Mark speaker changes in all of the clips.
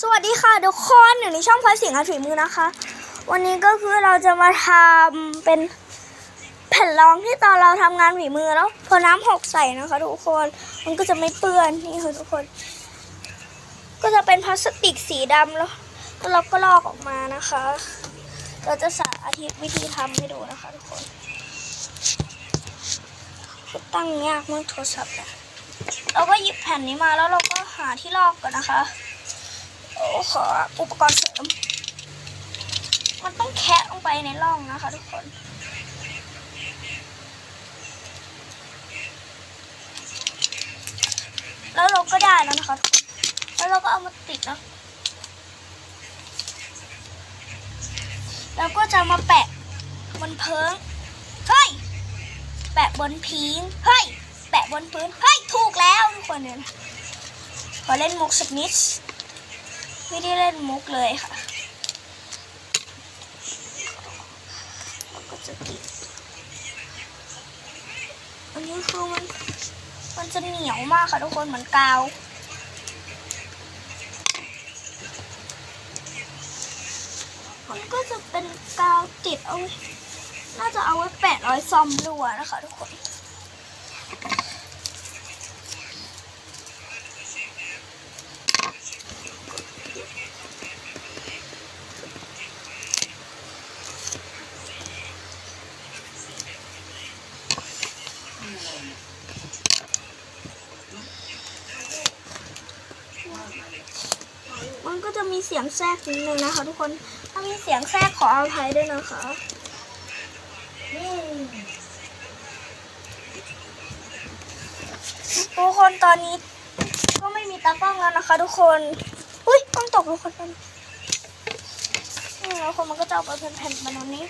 Speaker 1: สวัสดีค่ะทุกคนอยู่ในช่องพลอยเสียงอาถือมือนะคะ วันนี้ก็คือเราจะมาทำเป็นแผ่นรองที่ตอนเราทำงานฝีมือแล้ว พอน้ำหกใส่นะคะ ทุกคนมันก็จะไม่เปื้อนนี่ค่ะทุกคน ก็จะเป็นพลาสติกสีดำแล้วแล้วเราก็ลอกออกมานะคะ เราจะสาธิตวิธีทำให้ดูนะคะ ทุกคนตั้งยากมากโทรศัพท์เราก็หยิบแผ่นนี้มาแล้วเราก็หาที่ลอกก่อนนะคะ ขออุปกรณ์เสริม มันต้องแคะลงไปในร่องนะคะทุกคน แล้วเราก็ได้แล้วนะคะ แล้วเราก็เอามาติดเนาะแล้วก็จะมาแปะบนเพิงเฮ้ย แปะบนพิงเฮ้ย แปะบนพื้น เฮ้ย ถูกแล้วทุกคนเนี่ยขอเล่นมุกสักนิด ไม่ได้เล่นมุกเลยค่ะก็จะติดอันนี้คือมัน มันจะเหนียวมากค่ะทุกคนเหมือนกาวมันก็จะเป็นกาวติดเอา น่าจะเอาไว้แปะรอยซอมรัวนะคะทุกคน มันก็จะมีเสียงแทรกนิดนึงนะคะ ทุกคน ถ้ามีเสียงแทรกขออภัยด้วยนะคะทุกคนตอนนี้ ก็ไม่มีตากล้องแล้วนะคะ ทุกคน อุ้ยกล้องตกทุกคนนี่แล้วคนมันก็จะเอาไปเป็นแผ่นแบบนี้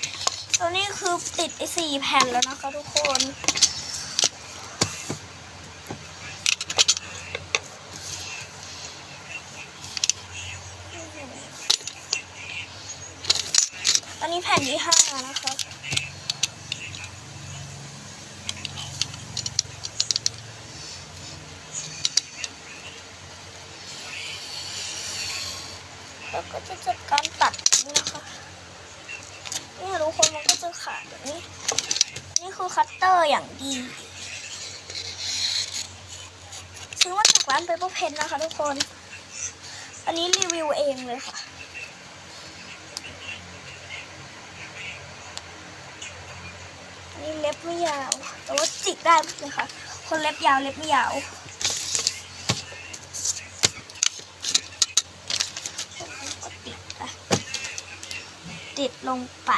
Speaker 1: ตัวนี้คือติดไอ้สี่แผ่นแล้วนะคะ ทุกคน แผ่นที่ห้านะคะแล้วก็จะจัดการตัดนี่นะคะนี่ทุกคนมันก็จะขาดแบบนี้ นี่คือคัตเตอร์อย่างดีซื้อมาจากร้านเปเปอร์เพนนะคะทุกคน อันนี้รีวิวเองเลยค่ะ นนี้เล็บไม่ยาว แต่ว่าจิกได้เลยค่ะ คนเล็บยาวเล็บไม่ยาวก็ติดไปติดลงไป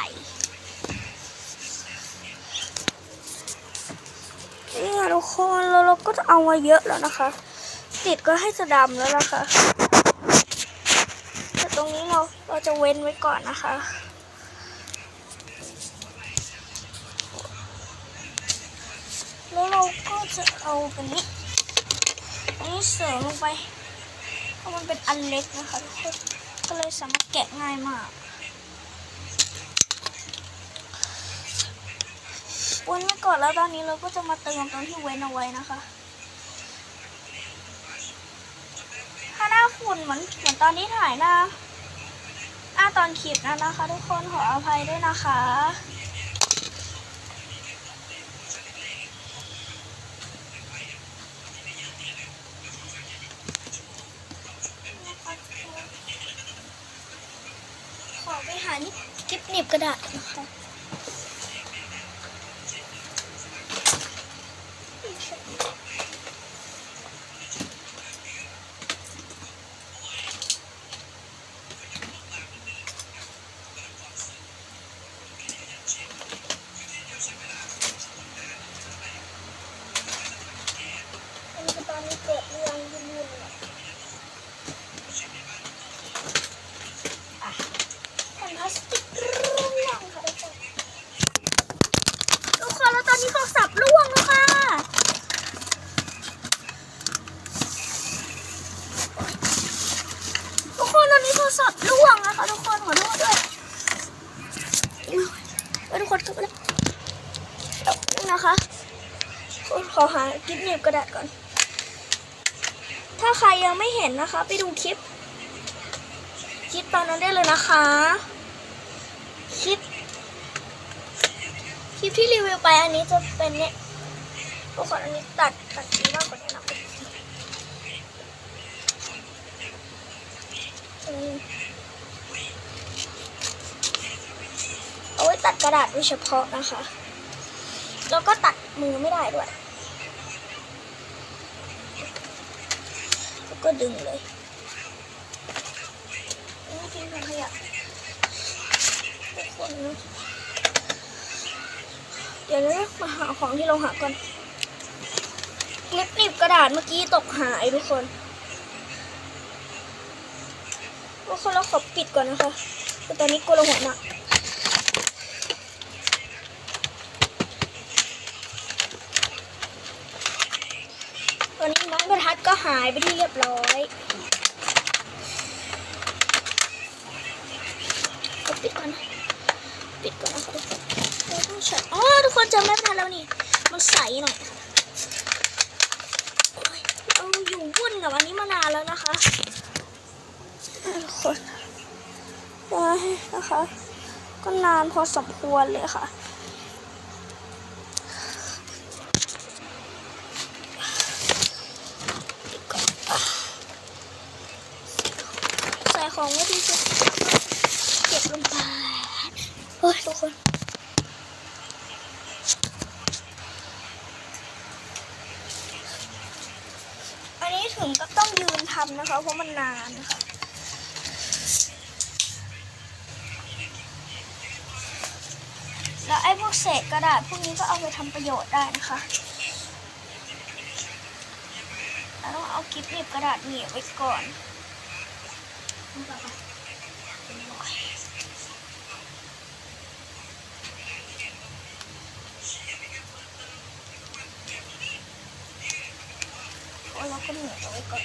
Speaker 1: นี่ค่ะทุกคนแล้วเราก็จะเอามาเยอะแล้วนะคะ ติดก็ให้จะดำแล้วนะคะแต่ตรงนี้เราเราจะเว้นไว้ก่อนนะคะ แล้วเราก็จะเอาเป็นนี้อันนี้เสริมลงไปเพราะมันเป็นอันเล็กนะคะทุกคนก็เลยสามารถแกะง่ายมากวนไว้ก่อนแล้วตอนนี้เราก็จะมาเติมตรงที่เว้นเอาไว้นะคะ ถ้าหน้าฝุ่นเหมือนเหมือนตอนที่ถ่ายหน้า หน้าตอนคลิปนั้นนะคะ ทุกคนขออภัยด้วยนะคะ ขอไปหานี่กิ๊บ หนีบกระดาษนะคะ อันนี้ก็ตอนนี้เกิดเรื่องยุ่นๆเลยอะแผ่นพลาสติกร่วงค่ะทุกคนทุกคนแล้วตอนนี้โทรศัพท์ร่วงแล้วค่ะ ทุกคนตอนนี้โทรศัพท์ร่วงนะคะทุกคนขอโทษด้วยเอ้ยทุกค นทุกคนนะคะขอหากิ๊บเหน็บกระดาษก่อน ถ้าใครยังไม่เห็นนะคะ ไปดูคลิป คลิปตอนนั้นได้เลยนะคะ คลิป คลิปที่รีวิวไปอันนี้จะเป็นเนี่ยทุกคนอันนี้ตัดตัดดีมากกว่านี้นะอืมเอาไว้ตัด กระดาษโดยเฉพาะนะคะ แล้วก็ตัดมือไม่ได้ด้วย ก็ดึงเลยทิ้งขยะทุกคนนะเดี๋ยวนะมาหาของที่เราหาก่อนคลิปหนีบกระดาษเมื่อกี้ตกหายทุกคนทุกคนเราขอปิดก่อนนะคะคือตอนนี้กลัวเราหัวหนัก อนนี้น้องกระทัดก็หายไปที่เรียบร้อยก็ปิดก่อนนะปิดก่อนนะคะทุกคนเราต้องใช้อ๋อทุกคนจำไม่ทันแล้วนี่ มันใสหน่อยค่ะโอ๊ยเราอยู่วุ่นกับอันนี้มานานแล้วนะคะทุกคนได้นะคะ ก็นานพอสมควรเลยค่ะ ใส่ของไว้ที่สุดเก็บลงไปเฮ้ยทุกคน อันนี้ ถึงก็ต้องยืนทำนะคะ เพราะมันนานนะคะแล้วไอ้พวกเศษกระดาษพวกนี้ก็เอาไปทำประโยชน์ได้นะคะเราต้องเอากิ๊บหนีบกระดาษเหนียวไว้ก่อน โอ้าก็เหนียวเอาไว้ก่อน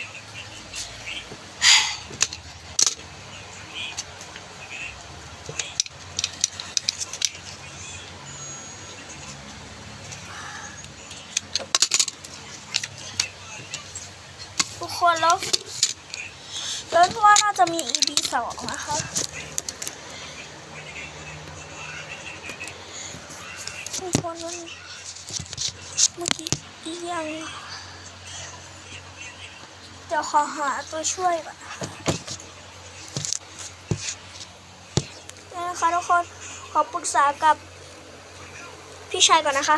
Speaker 1: ทุกคนแล้วแล้วว่าน่าจะมี EP สองนะคะทุกคนนั้นเมื่อกี้อีกอย่าง เดี๋ยวขอหาตัวช่วยก่อนนะคะทุกคนขอปรึกษากับพี่ชายก่อนนะคะ